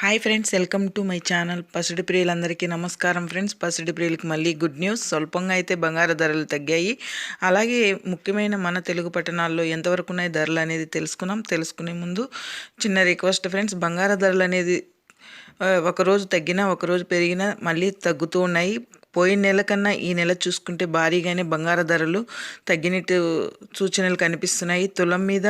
Hi friends welcome to my channel. పసిడి ప్రియులందరికీ నమస్కారం ఫ్రెండ్స్. పసిడి ప్రియులకి మళ్ళీ గుడ్ న్యూస్. స్వల్పంగా అయితే బంగారు ధరలు తగ్గాయి. అలాగే ముఖ్యమైన మన తెలుగు పట్టణాల్లో ఎంతవరకు ఉన్నాయి ధరలు అనేది తెలుసుకున్నాం. తెలుసుకునే ముందు చిన్న రిక్వెస్ట్ ఫ్రెండ్స్ బంగారు ధరలు అనేది ఒకరోజు తగ్గినా ఒకరోజు పెరిగినా మళ్ళీ తగ్గుతూ ఉన్నాయి. పోయిన నెల కన్నా ఈ నెల చూసుకుంటే భారీగానే బంగారు ధరలు తగ్గినట్టు సూచనలు కనిపిస్తున్నాయి. తులం మీద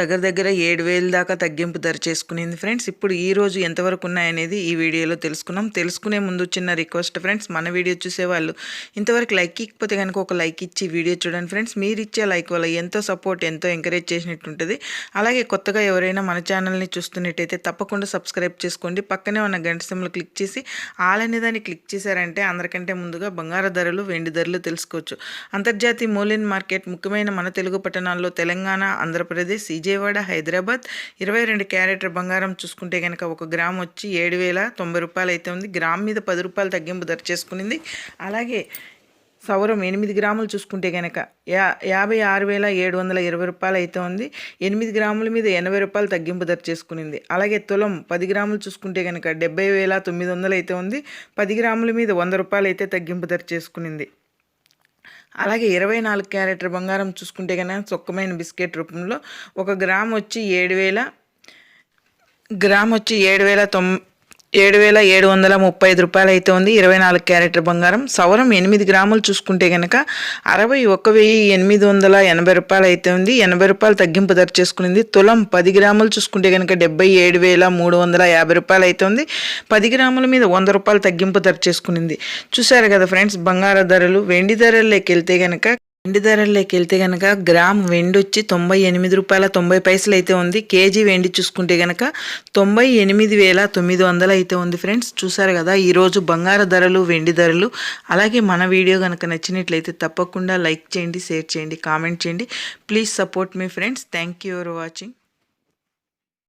దగ్గర దగ్గర ఏడు వేల దాకా తగ్గింపు ధర చేసుకునింది ఫ్రెండ్స్. ఇప్పుడు ఈ రోజు ఎంతవరకు ఉన్నాయనేది ఈ వీడియోలో తెలుసుకున్నాం. తెలుసుకునే ముందు చిన్న రిక్వెస్ట్ ఫ్రెండ్స్ మన వీడియో చూసేవాళ్ళు ఇంతవరకు లైక్ ఇకపోతే కనుక ఒక లైక్ ఇచ్చి వీడియో చూడండి ఫ్రెండ్స్. మీరు ఇచ్చే లైక్ వల్ల ఎంతో సపోర్ట్ ఎంతో ఎంకరేజ్ చేసినట్టు ఉంటుంది అలాగే కొత్తగా ఎవరైనా మన ఛానల్ని చూస్తున్నట్టయితే తప్పకుండా సబ్స్క్రైబ్ చేసుకోండి. పక్కనే ఉన్న గంట సింబల్ క్లిక్ చేసి ఆల్ అనే దాన్ని క్లిక్ చేశారంటే అందరికంటే ముందుగా బంగారు ధరలు వెండి ధరలు తెలుసుకోవచ్చు. అంతర్జాతీయ మూలిన్ మార్కెట్ ముఖ్యమైన మన తెలుగు పట్టణాల్లో తెలంగాణ ఆంధ్రప్రదేశ్ విజయవాడ హైదరాబాద్ ఇరవై రెండు క్యారెటర్ బంగారం చూసుకుంటే కనుక ఒక గ్రామ్ వచ్చి ఏడు వేల తొంభై రూపాయలు అయితే ఉంది. గ్రామ్ మీద పది రూపాయలు తగ్గింపు ధర చేసుకునింది. అలాగే సౌరం ఎనిమిది గ్రాములు చూసుకుంటే కనుక యా యాభై ఆరు వేల ఏడు వందల ఇరవై రూపాయలు అయితే ఉంది. ఎనిమిది గ్రాముల మీద ఎనభై రూపాయలు తగ్గింపు ధర చేసుకునింది. అలాగే తులం పది గ్రాములు చూసుకుంటే కనుక డెబ్బై వేల తొమ్మిది వందలు అయితే ఉంది. పది గ్రాముల మీద వంద రూపాయలు అయితే తగ్గింపు ధర చేసుకునింది. అలాగే ఇరవై నాలుగు క్యారెట్ బంగారం చూసుకుంటే కనుక చొక్కమైన బిస్కెట్ రూపంలో ఒక గ్రామ్ వచ్చి ఏడు వేల గ్రామ్ వచ్చి ఏడు వేల తొమ్ ఏడు వేల ఏడు వందల ముప్పై ఐదు రూపాయలు అయితే ఉంది ఇరవై నాలుగు క్యారెట్ల బంగారం. సవరం ఎనిమిది గ్రాములు చూసుకుంటే కనుక అరవై ఒక్క వెయ్యి ఎనిమిది వందల ఎనభై రూపాయలు అయితే ఉంది ఎనభై రూపాయలు తగ్గింపు ధర చేసుకునింది. తులం పది గ్రాములు చూసుకుంటే కనుక డెబ్బై ఏడు వేల మూడు వందల యాభై రూపాయలు అయితే ఉంది పది గ్రాముల మీద వంద రూపాయలు తగ్గింపు ధర చేసుకునింది. చూసారు కదా ఫ్రెండ్స్ బంగారు ధరలు వెండి ధరల్లోకి వెళ్తే కనుక వెండి ధరల్లోకి వెళ్తే కనుక గ్రామ్ వెండి వచ్చి తొంభై ఎనిమిది రూపాయల తొంభై పైసలు అయితే ఉంది. కేజీ వెండి చూసుకుంటే కనుక తొంభై ఎనిమిది వేల తొమ్మిది వందలు అయితే ఉంది ఫ్రెండ్స్. చూసారు కదా ఈరోజు బంగారు ధరలు వెండి ధరలు. అలాగే మన వీడియో కనుక నచ్చినట్లయితే తప్పకుండా లైక్ చేయండి షేర్ చేయండి కామెంట్ చేయండి. Please support me friends. Thank you for watching.